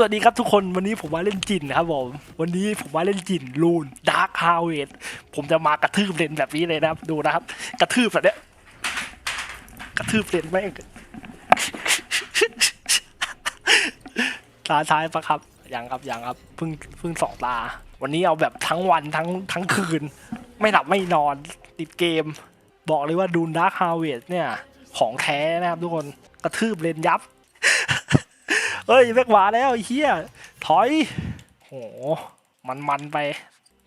สวัสดีครับทุกคนวันนี้ผมมาเล่นจินนะครับผมวันนี้ผมมาเล่นจินลูนดาร์คฮาวเวดผมจะมากระทืบเลนแบบนี้เลยนะครับ ดูนะครับ กระทืบแบบเนี้ยกระทืบเลนแม่งตาท้ายปะครับยังครับยังครับเพิ่งเพิ่งสองตา วันนี้เอาแบบทั้งวันทั้งทั้งคืน ไม่หลับไม่นอนติดเกม บอกเลยว่าดูนดาร์คฮาวเวดเนี่ย ของแท้นะครับทุกคนกระทืบเลนยับ เฮ้ยแบกหวาแล้วเฮียถอยโหมันมันไป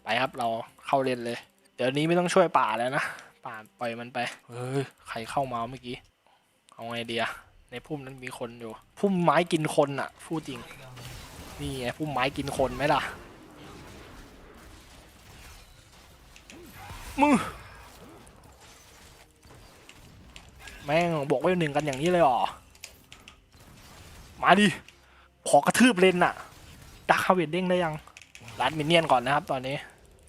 ไปครับเราเข้าเล่นเลย เดี๋ยวนี้ไม่ต้องช่วยป่าแล้วนะป่าปล่อยมันไปเฮ้ยใครเข้ามาเมื่อกี้เอาไงเดียในพุ่มนั้นมีคนอยู่ พุ่มไม้กินคนอะพูดจริงนี่ไงพุ่มไม้กินคนไหมล่ะมือแม่งบอกไว้หนึ่งกันอย่างนี้เลยหรอ มาดิ ขอกระทืบเลนน่ะดักคาเวดเด้งได้ยังรัดมินเนี่ยนก่อนนะครับตอนนี้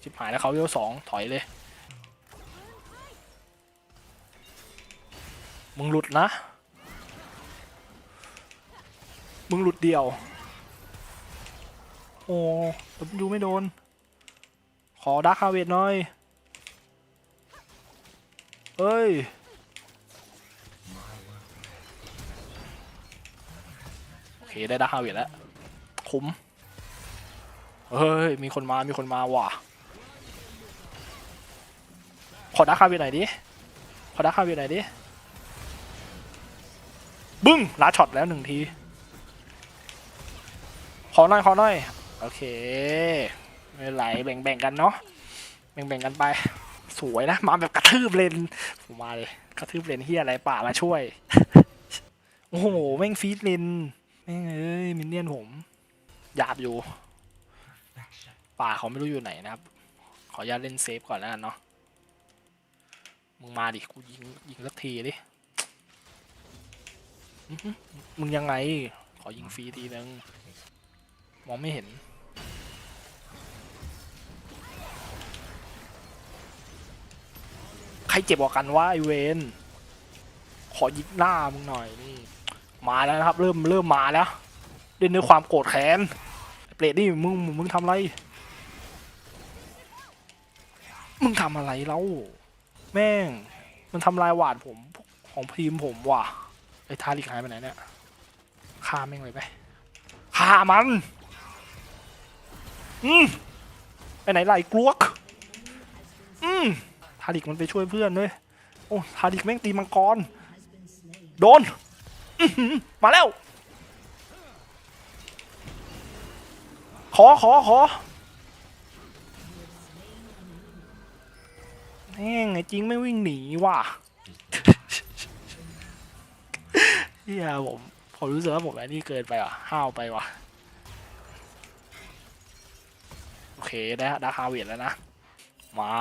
ชิบหายแล้วเขาเวลสองถอยเลย มึงหลุดนะ มึงหลุดเดียว โอ้แต่ดูไม่โดน ขอดักคาเวดหน่อยเฮ้ย โอ เคได้ดักฮาเวทแล้ว คุ้ม เฮ้ย มีคนมา มีคนมาว่ะ ขอดักฮาเวทหน่อยดิ ขอดักฮาเวทหน่อยดิ บึ้งลาช็อตแล้วหนึ่งที ขอหน่อย ขอหน่อย โอเค ไม่เป็นไรแบ่งๆกันเนาะ แบ่งๆกันไปสวยนะ มาแบบกระทืบเลนผมมาเลย กระทืบเลนเฮียอะไรป่ามาช่วย โอ้โห แม่งฟีดเลน แม่งเอ้ยมินเนี่ยนผมหยาบอยู่ ป่าเขาไม่รู้อยู่ไหนนะครับ ขออนุญาตเล่นเซฟก่อนแล้วกันเนาะมึงมาดิกูยิงยิงสักทีดิอื้อหือมึงยังไง ขอยิงฟรีทีนึงมองไม่เห็นใครเจ็บกว่ากันวะไอเวน ขอยิงหน้ามึงหน่อยนี่ มาแล้วนะครับ เริ่มเริ่มมาแล้วเล่นด้วยความโกรธแค้นเปรตนี่มึงมึงทำอะไร มึงทำอะไรแล้วแม่ง มันทำลายหวาดผมของทีมผมว่ะไอ้ทาริกหายไปไหนเนี่ยฆ่าแม่งเลยไปฆ่ามันอืมไปไหนไอ้กลวกอืมทาริกมันไปช่วยเพื่อนเลยโอ้ทาริกแม่งตีมังกรโดน มาแล้ว ขอขอขอแม่งไอ้จริงไม่วิ่งหนีว่ะเฮียผมผมรู้สึกว่าผมไอ้นี่เกินไปอะห้าวไปว่ะ โอเคได้ดาคาเวทแล้วนะ มา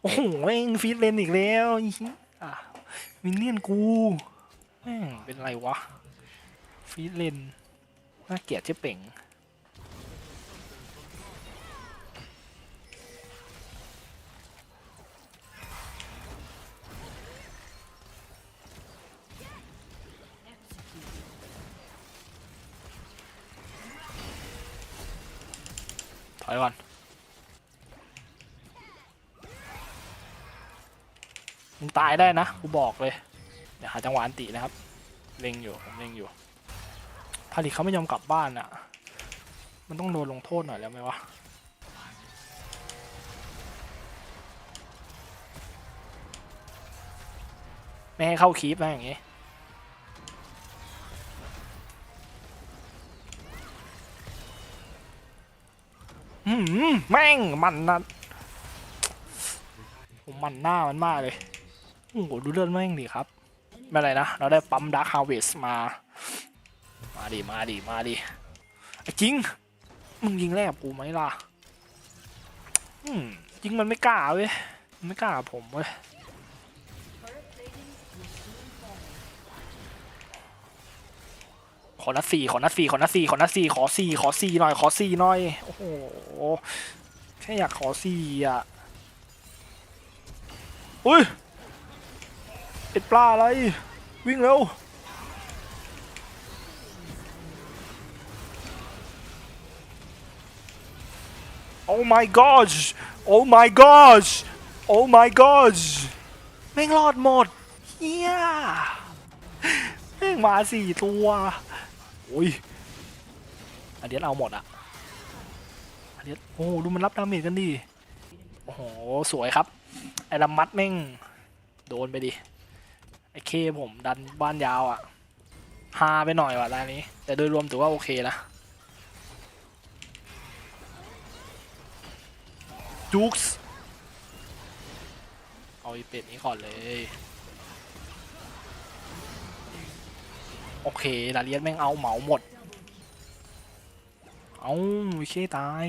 โอ้โหเองฟีดเลนอีกแล้วอีเหี้ยอะมินเนี่ยนกู แม่งเป็นไรวะ ฟีเลนน่าเกลียดเจ๊เป่งถอยก่อนมึงตายได้นะ กูบอกเลยาจังหวะอันตินะครับ เล็งอยู่ผมเล็งอยู่พาลิเขาไม่ยอมกลับบ้านอะ มันต้องโดนลงโทษหน่อยแล้วไหมวะไม่ให้เข้าคีปนะอย่างงี้อืมแม่งมันนะผมมันหน้ามันมากเลย โอ้โหดูเลือดแม่งดิครับ ไม่เป็นไรนะ เราได้ปั๊มดาร์คฮาร์เวสมา มาดิ มาดิ มาดิจริง มึงยิงแรกกับกูไหมล่ะ อืมจริงมันไม่กล้าเว้ยมไม่กล้าผมเว้ยขอนัดสี่ขอนัดสี่ขอนัดสี่ขอนัดสี่ขอสี่ขอสี่หน่อย ขอสี่หน่อย โอ้โห แค่อยากขอสี่อะ อุ้ย เป็นปลาอะไร วิ่งเร็วโอ้ my god โอ้ my god โอ้ my god แม่งรอดหมดเฮียแม่งมาสี่ตัวโอ้ยอันเดียเอาหมดอะอันเดียโอ้ดูมันรับดาเมจกันดิโอ้โห สวยครับ ไอ้ลำมัดแม่ง โดนไปดิ ไอ้เคผมดันบ้านยาวอะ่ะฮาไปหน่อยว่ะรายนี้ แต่โดยรวมถือว่าโอเคนะ จุกส์เอาอีเป็ดนี้ก่อนเลย โอเคลาเลียนแม่งเอาเหมาหมด เอาไอ้เคตาย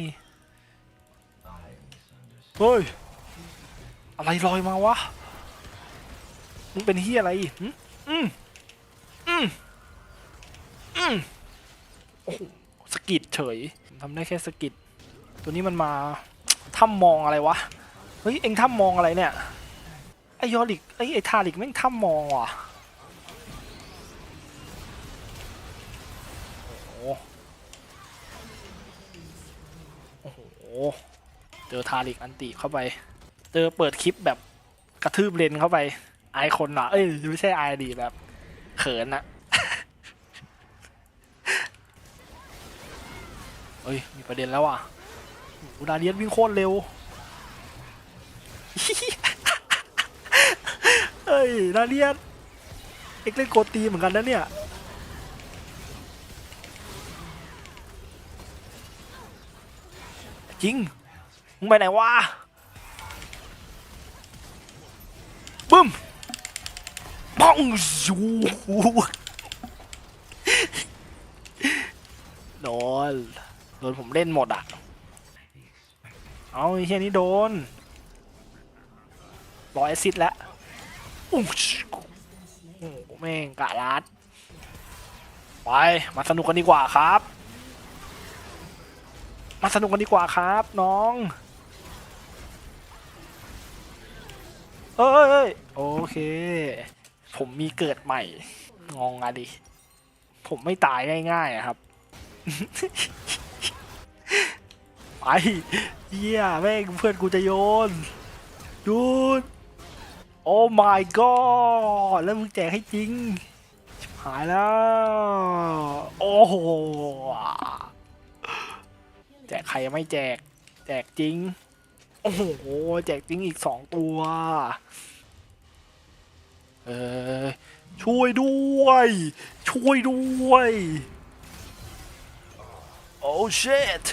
เฮ้ย อะไรลอยมาวะ มึงเป็นเฮียอะไรอืมอืมอืมโอ้โหสกิดเฉยทำได้แค่สกิดตัวนี้มันมาถ้ำมองอะไรวะ เฮ้ย เอ็งถ้ำมองอะไรเนี่ย ไอยอริกไอยไอทาริกแม่งถ้ำมองว่ะโอ้โหโอ้โห เจอทาริกอันติเข้าไป เจอเปิดคลิปแบบกระทืบเลนเข้าไป อายคนอะเอ้ยไม่ใช่อายดีแบบเขินอะเฮ้ยมีประเด็นแล้วอะอ้โหดาเลียนวิ่งโคตรเร็วเฮ้ยดาเลียนเอ็กเล่นโกตีเหมือนกันนะเนี่ยจริงมึงไปไหนวะ ป้องยูโดนโดนผมเล่นหมดอะ เอาไอ้เฮียนี้โดนร้อยแอซิดแล้วอู้ชิโอ้โหแม่งกะลัดไป มาสนุกกันดีกว่าครับ มาสนุกกันดีกว่าครับ น้อง เอ้ยเอ้ยโอเค ผมมีเกิดใหม่ งงอะดิ ผมไม่ตายง่ายๆอะครับ ไปเฮียแม่งเพื่อนกูจะโยนดูดโอ้ my god แล้วมึงแจกให้จริง หายแล้ว โอ้โห แจกใครไม่แจก แจกจริง โอ้โห แจกจริงอีกสองตัว เออช่วยด้วย ช่วยด้วย โอ้เชต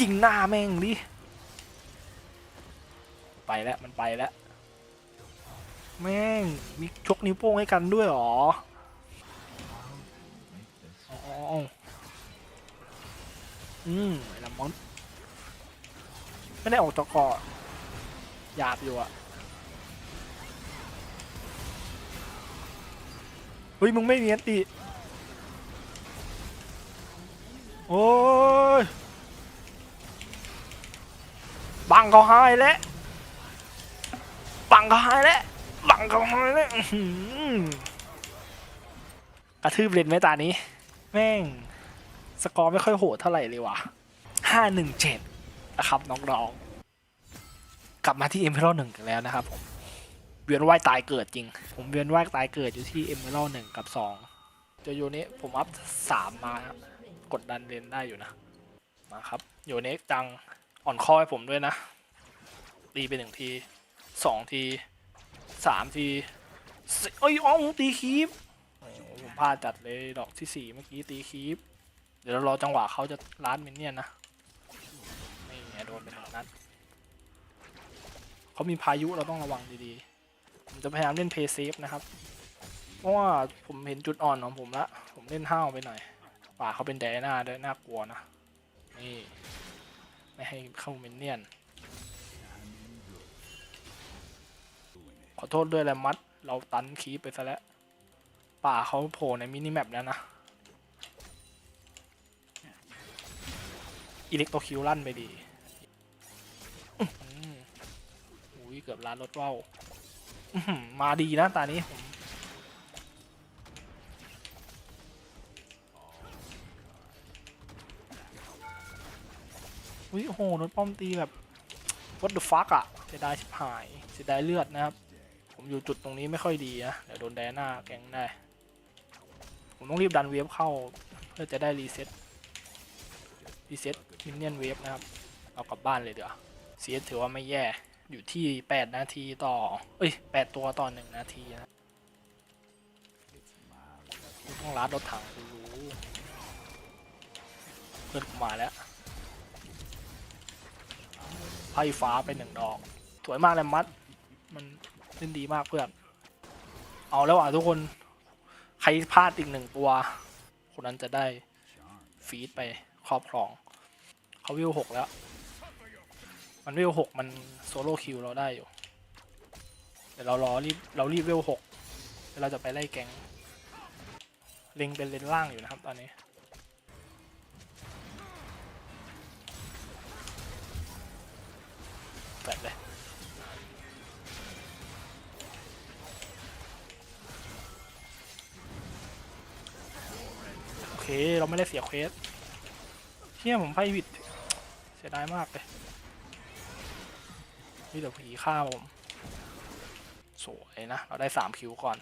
ยิงหน้าแม่งดิ ไปแล้วมันไปแล้ว แม่ง มีชกนิ้วโป้งให้กันด้วยหรออ๋ออืมไอ้ลำมอนไม่ได้ออกจากเกาะ หยาบอยู่อะเฮ้ยมึงไม่เนียนติโอ้ยบังเขาหายแล้วบังเขาหายแล้วบังเขาหายแล้วอื้อหือกระทืบเลนไหมตานี้ แม่ง สกอร์ไม่ค่อยโหดเท่าไหร่เลยว่ะห้าหนึ่งเจ็ดนะครับน้องๆ กลับมาที่เอ็มเพลหนึ่งแล้วนะครับผมเวียนว่ายตายเกิดจริง ผมเวียนว่ายตายเกิดอยู่ที่เอ็มเพลหนึ่งกับสองเจอโยนี้ผมอัพสามมากดดันเลนได้อยู่นะ มาครับโยน็กจังอ่อนคอให้ผมด้วยนะตีไปหนึ่งทีสองทีสามทีสี่เอ้ยอ๋อตีคีปผมพลาดจัดเลยดอกที่สี่เมื่อกี้ตีคีปเดี๋ยวเรารอจังหวะเขาจะล้านมินเนี่ยนนะนี่ไงโดนไปทางนั้น เขามีพายุเราต้องระวังดีๆ ผมจะพยายามเล่นเพย์เซฟนะครับ เพราะว่าผมเห็นจุดอ่อนของผมละ ผมเล่นห้าวไปหน่อย ป่าเขาเป็นแดน่าด้วยน่ากลัวนะ นี่ ไม่ให้เข้ามินเนี่ยน ขอโทษด้วยแหละมัด เราตันคีไปซะแล้ว ป่าเขาโผล่ในมินิแมปแล้วนะอิเล็กโตคิวลั่นไปดี เกือบล้านรถว่าวมาดีนะตานี้ผมอุ้ยโอ้โหโดนป้อมตีแบบ what the fuck อะเสียดายชิบหายเสียดายเลือดนะครับ ผมอยู่จุดตรงนี้ไม่ค่อยดีนะ เดี๋ยวโดนแดน่าแกงได้ ผมต้องรีบดันเวฟเข้า เพื่อจะได้รีเซ็ตรีเซ็ตมินเนี่ยนเวฟนะครับ เอากลับบ้านเลยเดี๋ยวเสียถือว่าไม่แย่ อยู่ที่ 8 นาทีต่อ เอ้ย 8 ตัวต่อ 1 นาทีนะต้องลัดรถถังดูรู้ เพื่อนกูมาแล้วไพ่ฟ้าไปหนึ่งดอก สวยมากเลยมัด มันเล่นดีมากเพื่อน เอาแล้วอะทุกคน ใครพลาดอีกหนึ่งตัว คนนั้นจะได้ฟีดไปครอบครอง เขาวิวหกแล้ว มันวิวหกมันโซโล่คิวเราได้อยู่ เดี๋ยวเรารอรีบเรารีบวิวหกเดี๋ยวเราจะไปไล่แก๊งเล็งเป็นเลนล่างอยู่นะครับตอนนี้แปดเลยโอเค เราไม่ได้เสียเควสเที่ยผมไพ่ผิดเสียดายมากเลย เดี๋ยวผีฆ่าผม สวยนะ เราได้สามคิวก่อน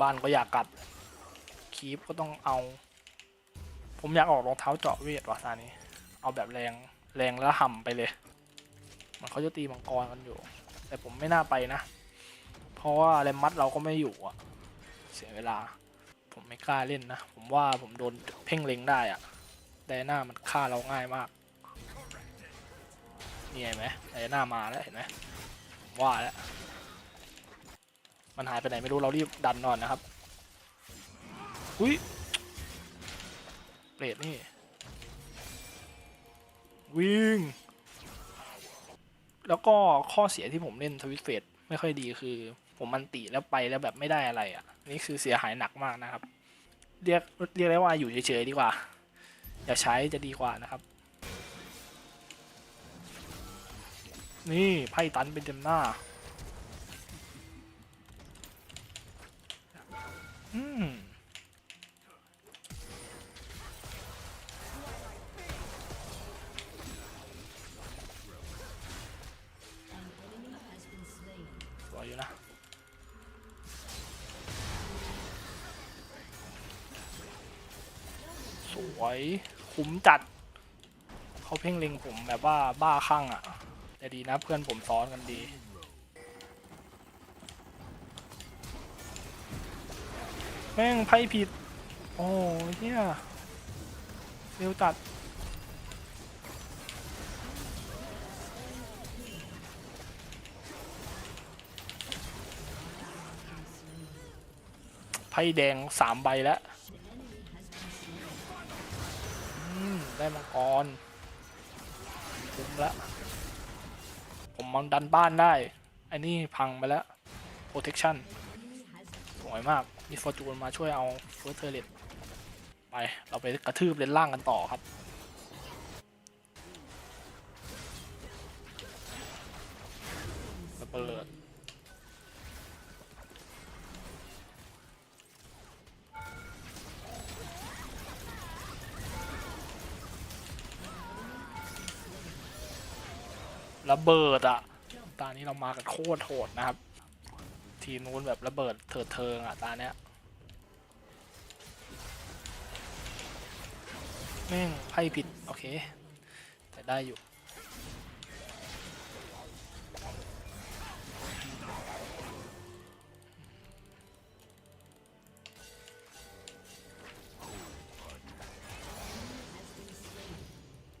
บ้านก็อยากกลับ คีปก็ต้องเอา ผมอยากออกรองเท้าเจาะเวทว่ะตานี้ เอาแบบแรงแรงแล้วห่ำไปเลย มันเขาจะตีมังกรกันอยู่ แต่ผมไม่น่าไปนะ เพราะว่าแรมมัดเราก็ไม่อยู่อะเสียเวลา ผมไม่กล้าเล่นนะ ผมว่าผมโดนเพ่งเล็งได้อะไดหน้ามันฆ่าเราง่ายมาก นี่เห็นไหมไดหน้ามาแล้วเห็นไหมว่าแล้วมันหายไปไหนไม่รู้เรารีบดันนอนนะครับอุ้ยเปรตนี่ วิ่ง แล้วก็ข้อเสียที่ผมเล่นทวิตเฟสไม่ค่อยดีคือ ผมมันติแล้วไปแล้วแบบไม่ได้อะไรอะ่ะ นี่คือเสียหายหนักมากนะครับ เรียกเรียกได้ว่าอยู่เฉยๆดีกว่า อย่าใช้จะดีกว่านะครับ นี่ไพ่ตันเป็นเต็มหน้า อืมสวยอยู่นะสวย คุ้มจัด เขาเพ่งเล็งผมแบบว่าบ้าคลั่งอะ่ะ แต่ดีนะเพื่อนผมซ้อนกันดี แม่งไพ่ผิด โอ้ยเฮียเร็วจัดไพ่แดงสามใบแล้วได้มังกรคุ้มแล้ว มันดันบ้านได้ไอ้นี่พังไปแล้ว protection สวยมากมีฟอร์จูนมาช่วยเอาเฟิร์สเทอร์เลตไป เราไปกระทืบเลนล่างกันต่อครับ ระเบิด ระเบิดอะตานี้เรามากันโคตรโหดนะครับ ทีนู้นแบบระเบิดเถิดเทิงอะตาเนี้ยแม่งไพ่ผิด โอเค แต่ได้อยู่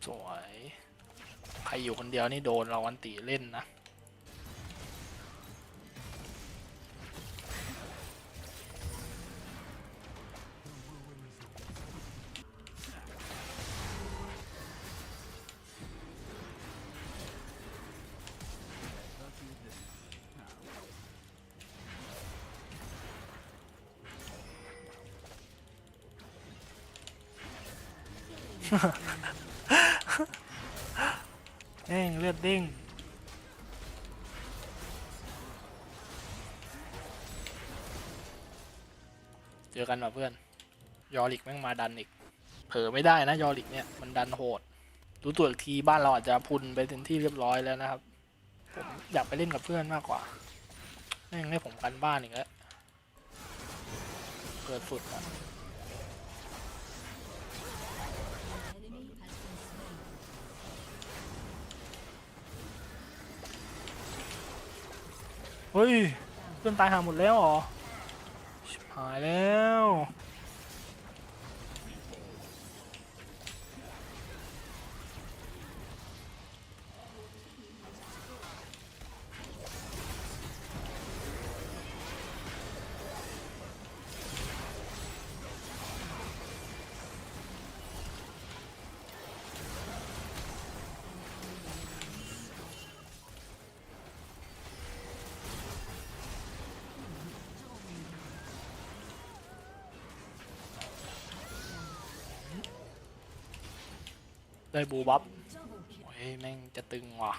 สวย รอยู่คนเดียวนี่โดนเราอันตีเล่นนะ เด้งเลือดเด้งเจอกันว่ะเพื่อน ยอริกแม่งมาดันอีก เผลอไม่ได้นะ ยอริกเนี่ยมันดันโหด รู้ตัวอีกทีบ้านเราอาจจะพุนไปถึงที่เรียบร้อยแล้วนะครับ ผมอยากไปเล่นกับเพื่อนมากกว่าแม่งให้ผมกันบ้านอีกแล้วเกิดสุดอะ เฮ้ยเพื่อนตายหาหมดแล้วเหรอชิบหายแล้ว ได้บูบับโอ้ยแม่งจะตึงว่ะ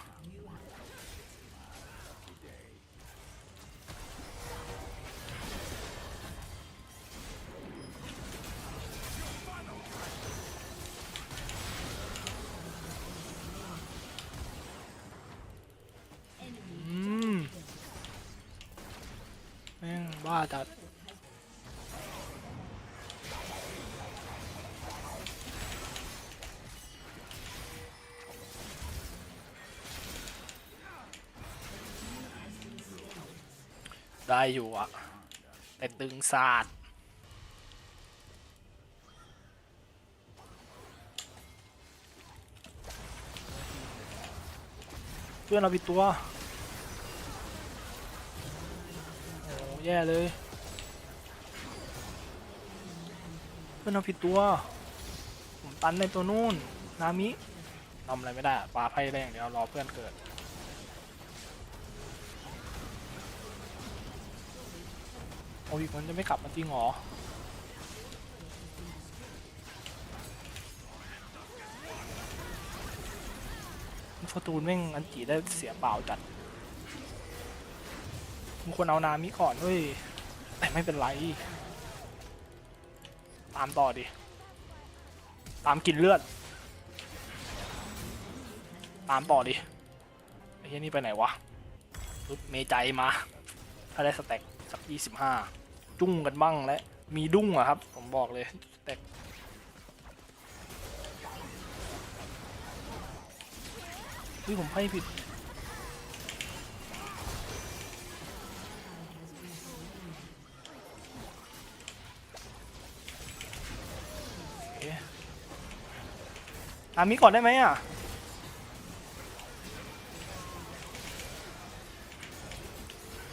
ได้อยู่อะแต่ตึงศาสตร์เพื่อนเราผิดตัว โอ้แย่เลย เพื่อนเราผิดตัว ผมตันในตัวนู่น นามิทำอะไรไม่ได้อะปาไพ่ได้อย่างเดียวรอเพื่อนเกิด โอ้ยมันจะไม่กลับมาจริงเหรอฟอร์ตูนแม่งอันจีได้เสียเปล่าจัดมึงควรเอานามิก่อนเว้ย แต่ไม่เป็นไร ตามต่อดิ ตามกินเลือด ตามต่อดิ ไอ้เหี้ยนี่ไปไหนวะปึ๊บเมใจมา ถ้าได้สแต็กสักยี่สิบห้า จุ้งกันบ้างและมีดุ้งอะครับ ผมบอกเลยแต็กที่ผมให้ผิดอเคอามิก่อนได้ไหมอะ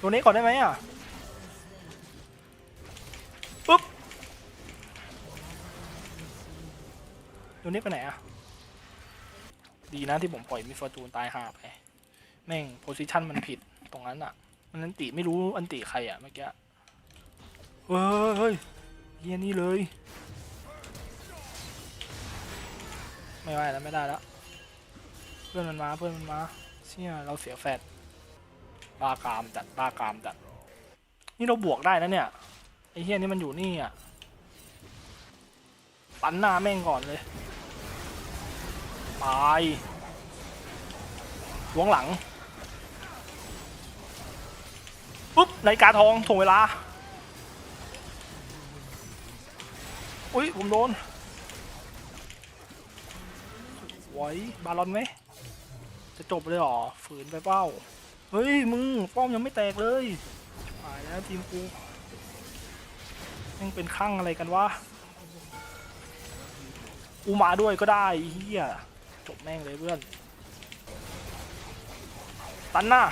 ตัวนี้ก่อนได้ไหมอะ ตัวนี้ไปไหนอะดีนะที่ผมปล่อยมิฟอร์จูนตายห่าไป แม่งโพซิชันมันผิดตรงนั้นอะมันอันติไม่รู้อันติใครอะเมื่อกี้เฮ้ยเฮ้ยเฮียนี่เลย ไม่ไหวแล้วไม่ได้แล้ว เพื่อนมันมาเพื่อนมันมาเชี่ยเราเสียแฟดบ้ากามจัดบ้ากามจัด นี่เราบวกได้นะเนี่ยไอ้เฮียนี่มันอยู่นี่อะปันหน้าแม่งก่อนเลย ตายหวงหลังปุ๊บนาฬิกาทองถ่วงเวลา อุ้ยผมโดนไว้บาลอนไหม จะจบเลยหรอ ฝืนไปเป้า เฮ้ย มึง ป้อมยังไม่แตกเลยหายแล้วทีมกูยังเป็นข้างอะไรกันวะ อูมาด้วยก็ได้เฮีย จบแม่งเลยเพื่อน ตันหน้า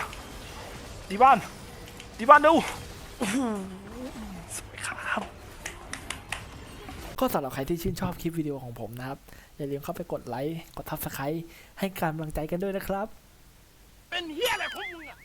ดีบ้านดีบ้านดูสวยครับ ก็สำหรับใครที่ชื่นชอบคลิปวิดีโอของผมนะครับ อย่าลืมเข้าไปกดไลค์ กดทับสไครต์ให้การกำลังใจกันด้วยนะครับ เป็นเฮียอะไรพวกมึงอะ